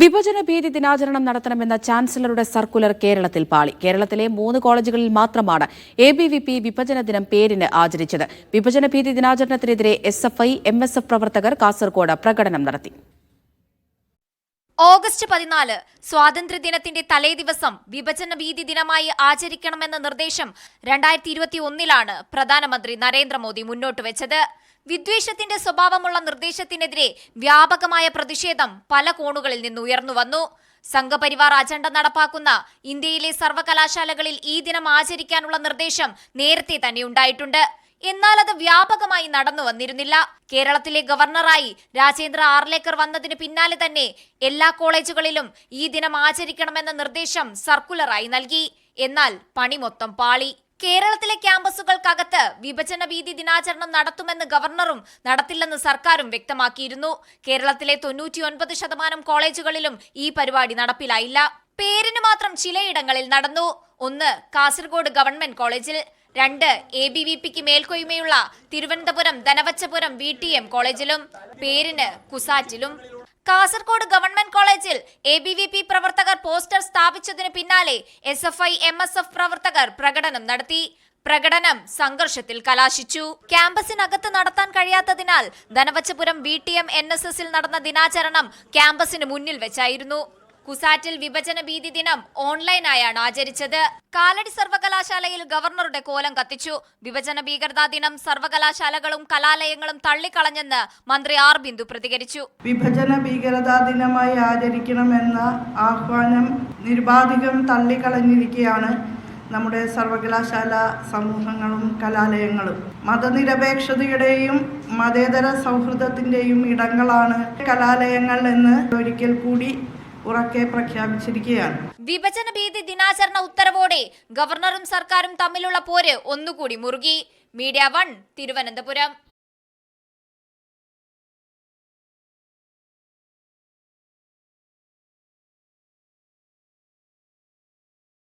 വിഭജന ഭീതി ദിനാചരണം നടത്തണമെന്ന ചാൻസലറുടെ സർക്കുലർ കേരളത്തിൽ പാളി. കേരളത്തിലെ മൂന്ന് കോളേജുകളിൽ മാത്രമാണ് എ ബി വി പി വിഭജന ദിനം പേരിന് ആചരിച്ചത്. വിഭജന ഭീതി ദിനാചരണത്തിനെതിരെ S F I M S F പ്രവർത്തകർ കാസർകോട് പ്രകടനം നടത്തി. ഓഗസ്റ്റ് പതിനാല് സ്വാതന്ത്ര്യദിനത്തിന്റെ തലേദിവസം വിഭജന ഭീതി ദിനമായി ആചരിക്കണമെന്ന നിർദ്ദേശം രണ്ടായിരത്തി ഇരുപത്തി ഒന്നിലാണ് പ്രധാനമന്ത്രി നരേന്ദ്രമോദി മുന്നോട്ട് വെച്ചത്. വിദ്വേഷത്തിന്റെ സ്വഭാവമുള്ള നിർദ്ദേശത്തിനെതിരെ വ്യാപകമായ പ്രതിഷേധം പല കോണുകളിൽ നിന്ന് ഉയർന്നു വന്നു. സംഘപരിവാർ അജണ്ട നടപ്പാക്കുന്ന ഇന്ത്യയിലെ സർവകലാശാലകളിൽ ഈ ദിനം ആചരിക്കാനുള്ള നിർദ്ദേശം നേരത്തെ തന്നെ ഉണ്ടായിട്ടുണ്ട്. എന്നാൽ അത് വ്യാപകമായി നടന്നു വന്നിരുന്നില്ല. കേരളത്തിലെ ഗവർണറായി രാജേന്ദ്ര ആർലേക്കർ വന്നതിന് പിന്നാലെ തന്നെ എല്ലാ കോളേജുകളിലും ഈ ദിനം ആചരിക്കണമെന്ന നിർദ്ദേശം സർക്കുലറായി നൽകി. എന്നാൽ പണി മൊത്തം പാളി. കേരളത്തിലെ ക്യാമ്പസുകൾക്കകത്ത് വിഭജന ഭീതി ദിനാചരണം നടത്തുമെന്ന് ഗവർണറും നടത്തില്ലെന്ന് സർക്കാരും വ്യക്തമാക്കിയിരുന്നു. കേരളത്തിലെ തൊണ്ണൂറ്റിയൊൻപത് ശതമാനം കോളേജുകളിലും ഈ പരിപാടി നടപ്പിലായില്ല. പേരിന് മാത്രം ചിലയിടങ്ങളിൽ നടന്നു. ഒന്ന് കാസർഗോഡ് ഗവൺമെന്റ് കോളേജിൽ. രണ്ട് എ ബി വി പിക്ക് മേൽക്കൊയ്മയുള്ള Thiruvananthapuram Dhanuvachapuram V T M കോളേജിലും പേരിന് കുസാറ്റിലും. കാസർഗോഡ് ഗവൺമെന്റ് കോളേജിൽ എ ബി വി പി പ്രവർത്തകർ പോസ്റ്റർ സ്ഥാപിച്ചതിന് പിന്നാലെ S F I M S F പ്രവർത്തകർ പ്രകടനം നടത്തി. പ്രകടനം സംഘർഷത്തിൽ കലാശിച്ചു. ക്യാമ്പസിനകത്ത് നടത്താൻ കഴിയാത്തതിനാൽ Dhanuvachapuram V T M N S എസിൽ നടന്ന ദിനാചരണം ക്യാമ്പസിന് മുന്നിൽ വെച്ചായിരുന്നു. കുസാറ്റിൽ വിഭജന ഭീതി ദിനം ഓൺലൈനായാണ് ആചരിച്ചത്. കാലടി സർവകലാശാലയിൽ ഗവർണറുടെ കോലം കത്തിച്ചു. വിഭജന ഭീകരതാ ദിനം സർവകലാശാലകളും കലാലയങ്ങളും തള്ളിക്കളഞ്ഞെന്ന് മന്ത്രി ആർ ബിന്ദു പ്രതികരിച്ചു. വിഭജന ഭീകരതാ ദിനമായി ആചരിക്കണമെന്ന ആഹ്വാനം നിരുപാധികം തള്ളിക്കളഞ്ഞിരിക്കുകയാണ് നമ്മുടെ സർവകലാശാല സമൂഹങ്ങളും കലാലയങ്ങളും. മതനിരപേക്ഷതയുടെയും മതേതര സൗഹൃദത്തിന്റെയും ഇടങ്ങളാണ് കലാലയങ്ങൾ എന്ന് ഒരിക്കൽ കൂടി ഉറക്കെ പ്രഖ്യാപിച്ചിരിക്കുകയാണ്. വിഭജന ഭീതി ദിനാചരണ ഉത്തരവോടെ ഗവർണറും സർക്കാരും തമ്മിലുള്ള പോര് ഒന്നുകൂടി മുറുകി. Media one Thiruvananthapuram.